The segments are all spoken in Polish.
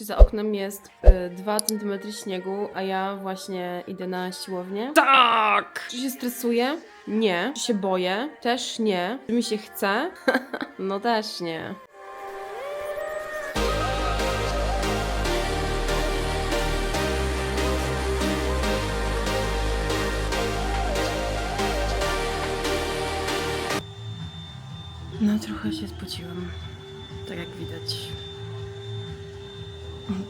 Za oknem jest 2 cm śniegu, a ja właśnie idę na siłownię. Tak! Czy się stresuję? Nie. Czy się boję? Też nie. Czy mi się chce? no też nie. No trochę się spociłam. Tak jak widać.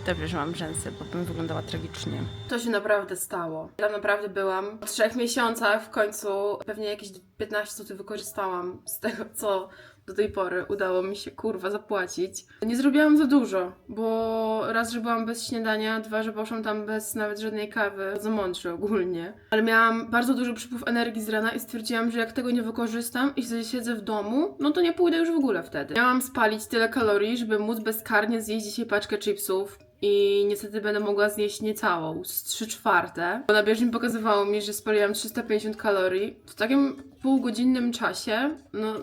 Dobrze, że mam rzęsy, bo bym wyglądała tragicznie. To się naprawdę stało. Ja naprawdę byłam po trzech miesiącach w końcu pewnie jakieś 15 zł wykorzystałam z tego, co do tej pory udało mi się kurwa zapłacić. Nie zrobiłam za dużo, bo raz, że byłam bez śniadania, dwa, że poszłam tam bez nawet żadnej kawy, za mądrze ogólnie. Ale miałam bardzo duży przypływ energii z rana i stwierdziłam, że jak tego nie wykorzystam i siedzę w domu, no to nie pójdę już w ogóle wtedy. Miałam spalić tyle kalorii, żeby móc bezkarnie zjeść dzisiaj paczkę chipsów. I niestety będę mogła zjeść niecałą, z 3 czwarte. Bo na bieżni pokazywało mi, że spaliłam 350 kalorii. W takim półgodzinnym czasie, no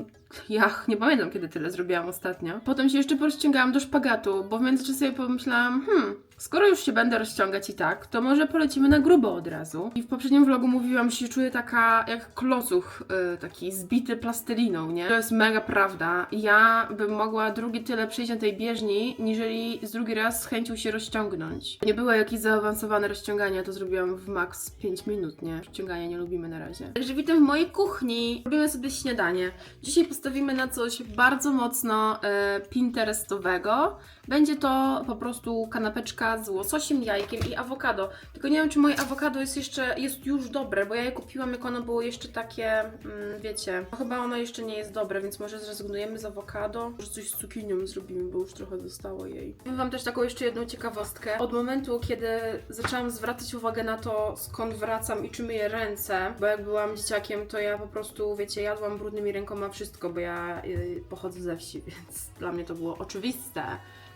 ja nie pamiętam kiedy tyle zrobiłam ostatnio. Potem się jeszcze porozciągałam do szpagatu, bo w międzyczasie pomyślałam, hmm, skoro już się będę rozciągać i tak, to może polecimy na grubo od razu. I w poprzednim vlogu mówiłam, że się czuję taka jak klocuch, y, taki zbity plasteliną, nie? To jest mega prawda. Ja bym mogła drugi tyle przejść na tej bieżni, niżeli z drugi raz z chęcią się rozciągnąć. Nie było jakieś zaawansowane rozciągania, to zrobiłam w max 5 minut, nie? Rozciągania nie lubimy na razie. Także witam w mojej kuchni. Robimy sobie śniadanie. Dzisiaj postawimy na coś bardzo mocno e, pinterestowego. Będzie to po prostu kanapeczka z łososiem, jajkiem i awokado. Tylko nie wiem, czy moje awokado jest jeszcze, jest już dobre, bo ja je kupiłam, jak ono było jeszcze takie, mm, wiecie, no chyba ono jeszcze nie jest dobre, więc może zrezygnujemy z awokado. Może coś z cukinią zrobimy, bo już trochę zostało jej. Powiem Wam też taką jeszcze jedną ciekawostkę. Od momentu, kiedy zaczęłam zwracać uwagę na to, skąd wracam i czy myję ręce, bo jak byłam dzieciakiem, to ja po prostu, wiecie, jadłam brudnymi rękoma wszystko, bo ja y, pochodzę ze wsi, więc dla mnie to było oczywiste.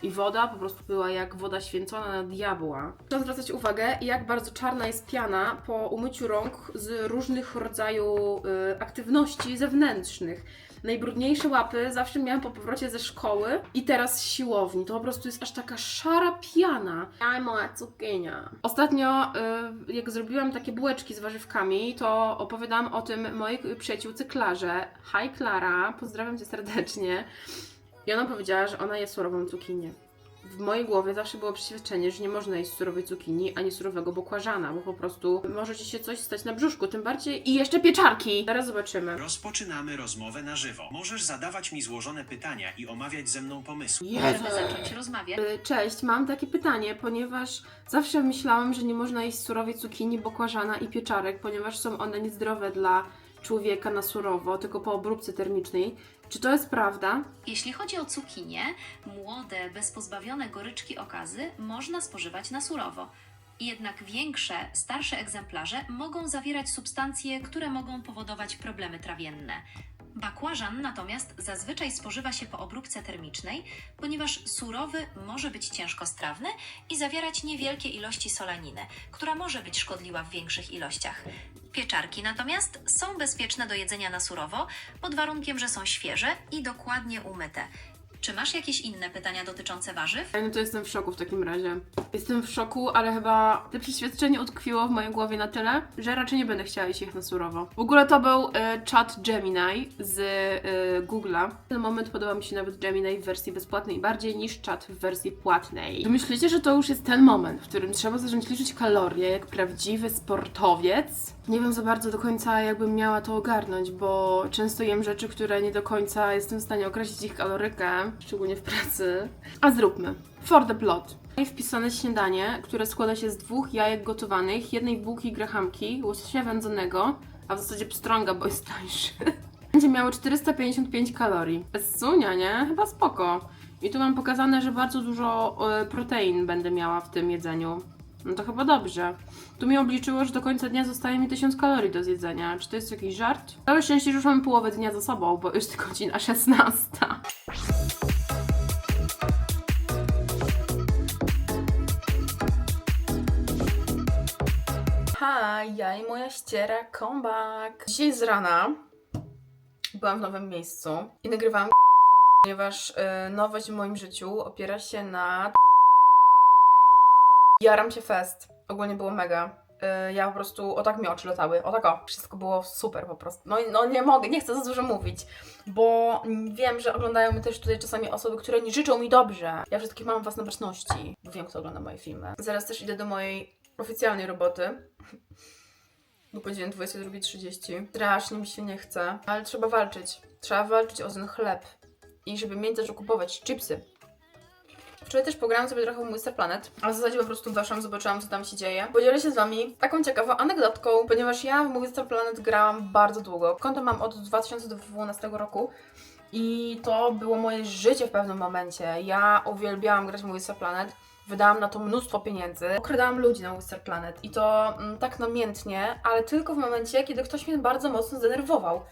I woda po prostu była jak woda święcona na diabła. Trzeba zwracać uwagę, jak bardzo czarna jest piana po umyciu rąk z różnych rodzajów y, aktywności zewnętrznych. Najbrudniejsze łapy zawsze miałam po powrocie ze szkoły i teraz z siłowni. To po prostu jest aż taka szara piana. Aj, moja cukinia. Ostatnio, y, jak zrobiłam takie bułeczki z warzywkami, to opowiadałam o tym mojej przyjaciółce Klarze. Hi Klara, pozdrawiam Cię serdecznie. I ona powiedziała, że ona je surową cukinię. W mojej głowie zawsze było przeświadczenie, że nie można jeść surowej cukinii ani surowego bokłażana, bo po prostu może ci się coś stać na brzuszku, tym bardziej i jeszcze pieczarki. Teraz zobaczymy. Rozpoczynamy rozmowę na żywo. Możesz zadawać mi złożone pytania i omawiać ze mną pomysły. Jezu. Możemy zacząć rozmawiać. Y, Cześć, mam takie pytanie, ponieważ zawsze myślałam, że nie można jeść surowej cukinii, bokłażana i pieczarek, ponieważ są one niezdrowe dla człowieka na surowo, tylko po obróbce termicznej. Czy to jest prawda? Jeśli chodzi o cukinię, młode, bez pozbawione goryczki okazy można spożywać na surowo. Jednak większe, starsze egzemplarze mogą zawierać substancje, które mogą powodować problemy trawienne. Bakłażan natomiast zazwyczaj spożywa się po obróbce termicznej, ponieważ surowy może być ciężkostrawny i zawierać niewielkie ilości solaniny, która może być szkodliwa w większych ilościach. Pieczarki natomiast są bezpieczne do jedzenia na surowo, pod warunkiem, że są świeże i dokładnie umyte. Czy masz jakieś inne pytania dotyczące warzyw? No to jestem w szoku w takim razie. Jestem w szoku, ale chyba to przeświadczenie utkwiło w mojej głowie na tyle, że raczej nie będę chciała jeść ich na surowo. W ogóle to był e, chat Gemini z e, Google'a. Ten moment podoba mi się nawet Gemini w wersji bezpłatnej bardziej niż czat w wersji płatnej. Czy myślicie, że to już jest ten moment, w którym trzeba zacząć liczyć kalorie jak prawdziwy sportowiec? Nie wiem za bardzo do końca, jakbym miała to ogarnąć, bo często jem rzeczy, które nie do końca jestem w stanie określić ich kalorykę, szczególnie w pracy. A zróbmy. For the plot. Wpisane śniadanie, które składa się z dwóch jajek gotowanych, jednej bułki grahamki, łososia wędzonego, a w zasadzie pstrąga, bo jest tańszy. Będzie miało 455 kalorii. Sunia, nie? Chyba spoko. I tu mam pokazane, że bardzo dużo e, protein będę miała w tym jedzeniu. No to chyba dobrze. Tu mi obliczyło, że do końca dnia zostaje mi 1000 kalorii do zjedzenia. Czy to jest jakiś żart? Całe szczęście, że już mamy połowę dnia za sobą, bo już godzina 16. Hi, ja i moja ściera, come back. Dzisiaj z rana byłam w nowym miejscu i nagrywałam ponieważ y, nowość w moim życiu opiera się na Jaram się fest. Ogólnie było mega. Yy, Ja po prostu, o tak mi oczy latały, o tak o, wszystko było super po prostu. No, no nie mogę, nie chcę za dużo mówić, bo wiem, że oglądają mnie też tutaj czasami osoby, które nie życzą mi dobrze. Ja wszystkich mam was na baczności, bo wiem, kto ogląda moje filmy. Zaraz też idę do mojej oficjalnej roboty, bo godziny 22.30. Strasznie mi się nie chce, ale trzeba walczyć. Trzeba walczyć o ten chleb i żeby mieć co kupować chipsy. Wczoraj też pograłam sobie trochę w Mr. Planet, a w zasadzie po prostu weszłam, zobaczyłam, co tam się dzieje. Podzielę się z Wami taką ciekawą anegdotką, ponieważ ja w Mr. Planet grałam bardzo długo. Konto mam od 2012 roku i to było moje życie w pewnym momencie. Ja uwielbiałam grać w Mr. Planet. Wydałam na to mnóstwo pieniędzy. Okradałam ludzi na Mr. Planet i to mm, tak namiętnie, ale tylko w momencie, kiedy ktoś mnie bardzo mocno zdenerwował.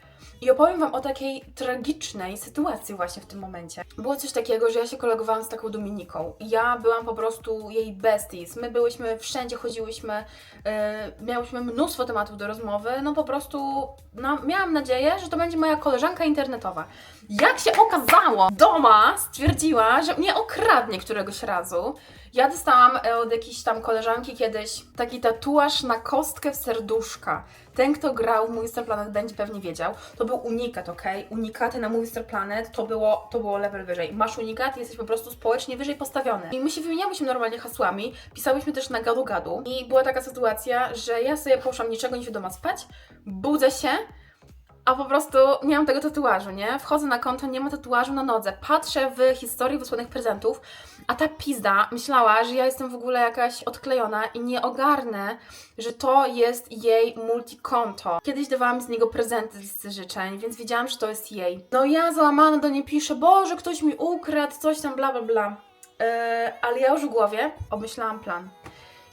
I opowiem Wam o takiej tragicznej sytuacji właśnie w tym momencie. Było coś takiego, że ja się kolegowałam z taką Dominiką. Ja byłam po prostu jej besties. My byłyśmy, wszędzie chodziłyśmy, yy, miałyśmy mnóstwo tematów do rozmowy. No po prostu no, miałam nadzieję, że to będzie moja koleżanka internetowa. Jak się okazało, Doma stwierdziła, że mnie okradnie któregoś razu. Ja dostałam e, od jakiejś tam koleżanki kiedyś taki tatuaż na kostkę w serduszka. Ten, kto grał w Movie Star Planet, będzie pewnie wiedział. To był unikat, ok? Unikaty na Movie Star Planet to było, to było level wyżej. Masz unikat jesteś po prostu społecznie wyżej postawiony. I my się wymieniałyśmy normalnie hasłami, pisałyśmy też na gadu-gadu. I była taka sytuacja, że ja sobie poszłam niczego nie wiadomo spać, budzę się, a po prostu nie mam tego tatuażu, nie? Wchodzę na konto, nie ma tatuażu na nodze. Patrzę w historii wysłanych prezentów, a ta pizda myślała, że ja jestem w ogóle jakaś odklejona i nie ogarnę, że to jest jej multikonto. Kiedyś dawałam z niego prezenty z życzeń, więc wiedziałam, że to jest jej. No ja załamana do niej piszę, Boże, ktoś mi ukradł, coś tam, bla, bla, bla. Yy, ale ja już w głowie obmyślałam plan.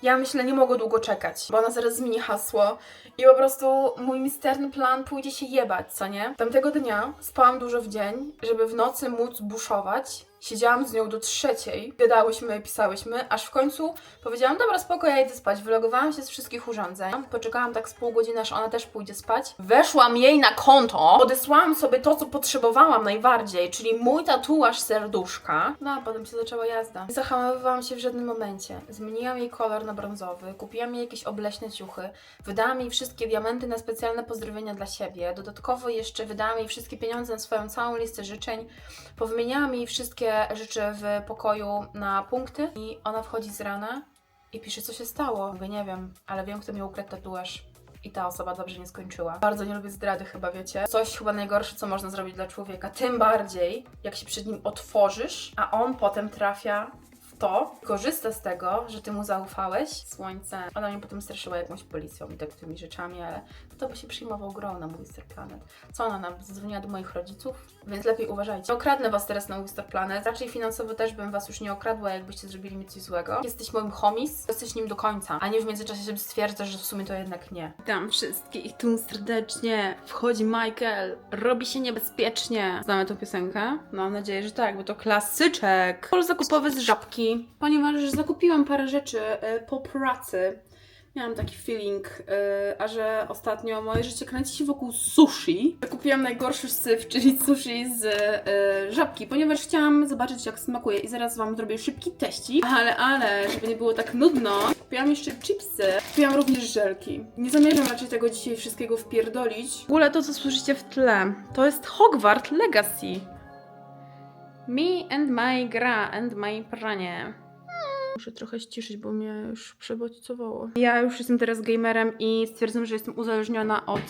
Ja myślę, nie mogę długo czekać, bo ona zaraz zmieni hasło i po prostu mój misterny plan pójdzie się jebać, co nie? Tamtego dnia spałam dużo w dzień, żeby w nocy móc buszować. Siedziałam z nią do trzeciej, gadałyśmy, pisałyśmy, aż w końcu powiedziałam, dobra, spoko, ja idę spać. Wylogowałam się z wszystkich urządzeń, poczekałam tak z pół godziny, aż ona też pójdzie spać. Weszłam jej na konto, odesłałam sobie to, co potrzebowałam najbardziej, czyli mój tatuaż serduszka. No, a potem się zaczęła jazda. Nie zahamowywałam się w żadnym momencie. Zmieniłam jej kolor na brązowy, kupiłam jej jakieś obleśne ciuchy, wydałam jej wszystkie diamenty na specjalne pozdrowienia dla siebie. Dodatkowo jeszcze wydałam jej wszystkie pieniądze na swoją całą listę życzeń. Powymieniałam jej wszystkie rzeczy w pokoju na punkty i ona wchodzi z rana i pisze, co się stało. Mówię, nie wiem, ale wiem, kto mi ukradł tatuaż. I ta osoba dobrze nie skończyła. Bardzo nie lubię zdrady chyba, wiecie? Coś chyba najgorsze, co można zrobić dla człowieka. Tym bardziej, jak się przed nim otworzysz, a on potem trafia w to, korzysta z tego, że ty mu zaufałeś. Słońce. Ona mnie potem straszyła jakąś policją i tak tymi rzeczami, ale kto by się przyjmował grą na mój Planet? Co ona nam zadzwoniła do moich rodziców? Więc lepiej uważajcie. Okradnę was teraz na Star Planet. Raczej finansowo też bym was już nie okradła, jakbyście zrobili mi coś złego. Jesteś moim homis, jesteś nim do końca, a nie w międzyczasie sobie stwierdzasz, że w sumie to jednak nie. Witam wszystkich tu serdecznie. Wchodzi Michael, robi się niebezpiecznie. Znamy tą piosenkę? Mam nadzieję, że tak, bo to klasyczek. Pol zakupowy z żabki, ponieważ zakupiłam parę rzeczy e, po pracy. Miałam taki feeling, yy, a że ostatnio moje życie kręci się wokół sushi. Kupiłam najgorszy syf, czyli sushi z yy, żabki, ponieważ chciałam zobaczyć jak smakuje i zaraz Wam zrobię szybki teścik. Ale, ale, żeby nie było tak nudno, kupiłam jeszcze chipsy, kupiłam również żelki. Nie zamierzam raczej tego dzisiaj wszystkiego wpierdolić. W ogóle to, co słyszycie w tle, to jest Hogwarts Legacy. Me and my gra and my pranie. Muszę trochę ściszyć, bo mnie już przebodźcowało. Ja już jestem teraz gamerem i stwierdzam, że jestem uzależniona od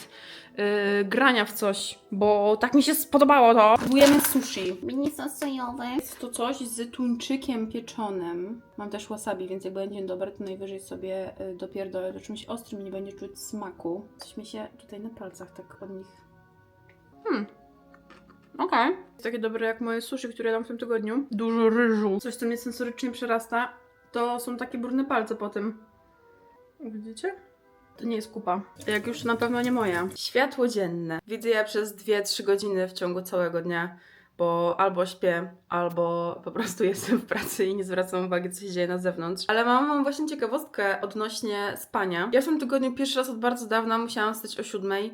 yy, grania w coś, bo tak mi się spodobało to. Próbujemy sushi. Mini sos sojowy. Jest to coś z tuńczykiem pieczonym. Mam też wasabi, więc jak będzie dobre, to najwyżej sobie yy, dopierdolę do czymś ostrym i nie będzie czuć smaku. Coś mi się tutaj na palcach tak od nich... Hmm. Okej. Jest takie dobre jak moje sushi, które dam w tym tygodniu. Dużo ryżu. Coś, co mnie sensorycznie przerasta, to są takie brudne palce po tym. Widzicie? To nie jest kupa. Jak już na pewno nie moja. Światło dzienne. Widzę je przez 2-3 godziny w ciągu całego dnia, bo albo śpię, albo po prostu jestem w pracy i nie zwracam uwagi, co się dzieje na zewnątrz. Ale mam, mam właśnie ciekawostkę odnośnie spania. Ja w tym tygodniu pierwszy raz od bardzo dawna musiałam wstać o siódmej,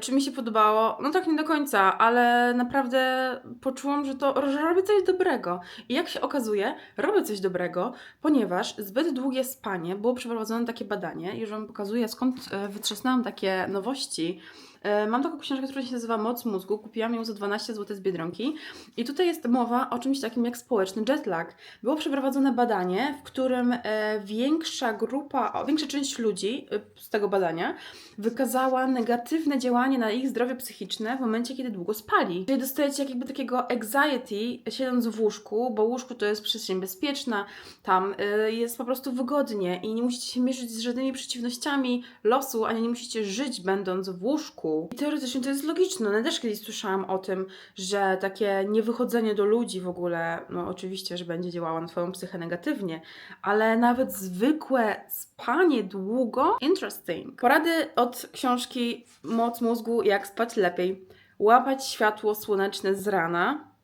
Czy mi się podobało? No tak nie do końca, ale naprawdę poczułam, że to że robię coś dobrego. I jak się okazuje, robię coś dobrego, ponieważ zbyt długie spanie było przeprowadzone takie badanie. Już Wam pokazuję, skąd e, wytrzasnęłam takie nowości. E, Mam taką książkę, która się nazywa Moc mózgu. Kupiłam ją za 12 zł z Biedronki. I tutaj jest mowa o czymś takim jak społeczny jetlag. Było przeprowadzone badanie, w którym e, większa grupa, większa część ludzi e, z tego badania wykazała negatywne działanie na ich zdrowie psychiczne w momencie, kiedy długo spali. Czyli dostajecie jakby takiego anxiety siedząc w łóżku, bo łóżku to jest przestrzeń bezpieczna, tam jest po prostu wygodnie i nie musicie się mierzyć z żadnymi przeciwnościami losu, ani nie musicie żyć będąc w łóżku. I teoretycznie to jest logiczne. No, też kiedyś słyszałam o tym, że takie niewychodzenie do ludzi w ogóle, no oczywiście, że będzie działało na twoją psychę negatywnie, ale nawet zwykłe spanie długo, interesting. Porady od książki Moc mózgu, jak spać lepiej. Łapać światło słoneczne z rana.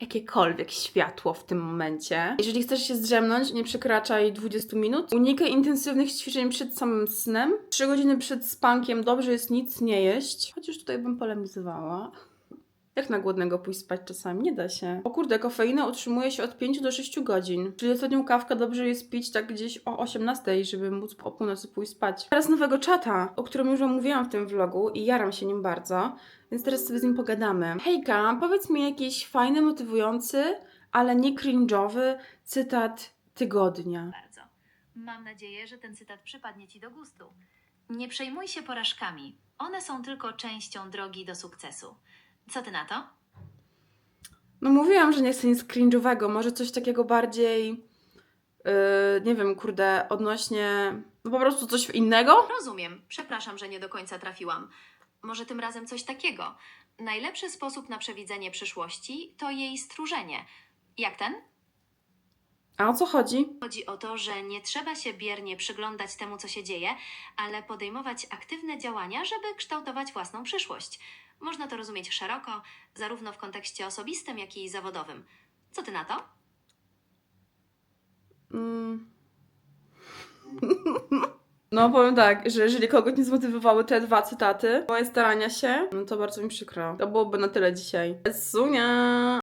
Jakiekolwiek światło w tym momencie. Jeżeli chcesz się zdrzemnąć, nie przekraczaj 20 minut. Unikaj intensywnych ćwiczeń przed samym snem. 3 godziny przed spankiem dobrze jest nic nie jeść. Chociaż tutaj bym polemizowała. Jak na głodnego pójść spać czasami? Nie da się. O kurde, kofeina utrzymuje się od 5 do 6 godzin. Czyli ostatnią kawkę dobrze jest pić tak gdzieś o 18, żeby móc o północy pójść spać. Teraz nowego czata, o którym już wam mówiłam w tym vlogu i jaram się nim bardzo, więc teraz sobie z nim pogadamy. Hejka, powiedz mi jakiś fajny, motywujący, ale nie cringe'owy cytat tygodnia. Bardzo. Mam nadzieję, że ten cytat przypadnie Ci do gustu. Nie przejmuj się porażkami. One są tylko częścią drogi do sukcesu. Co Ty na to? No mówiłam, że nie chcę nic cringe'owego, może coś takiego bardziej, yy, nie wiem, kurde, odnośnie, no po prostu coś innego? Rozumiem. Przepraszam, że nie do końca trafiłam. Może tym razem coś takiego. Najlepszy sposób na przewidzenie przyszłości to jej stróżenie. Jak ten? A o co chodzi? Chodzi o to, że nie trzeba się biernie przyglądać temu, co się dzieje, ale podejmować aktywne działania, żeby kształtować własną przyszłość. Można to rozumieć szeroko, zarówno w kontekście osobistym, jak i zawodowym. Co ty na to? Mm. No powiem tak, że jeżeli kogoś nie zmotywowały te dwa cytaty, moje starania się, no to bardzo mi przykro. To byłoby na tyle dzisiaj. Sunia!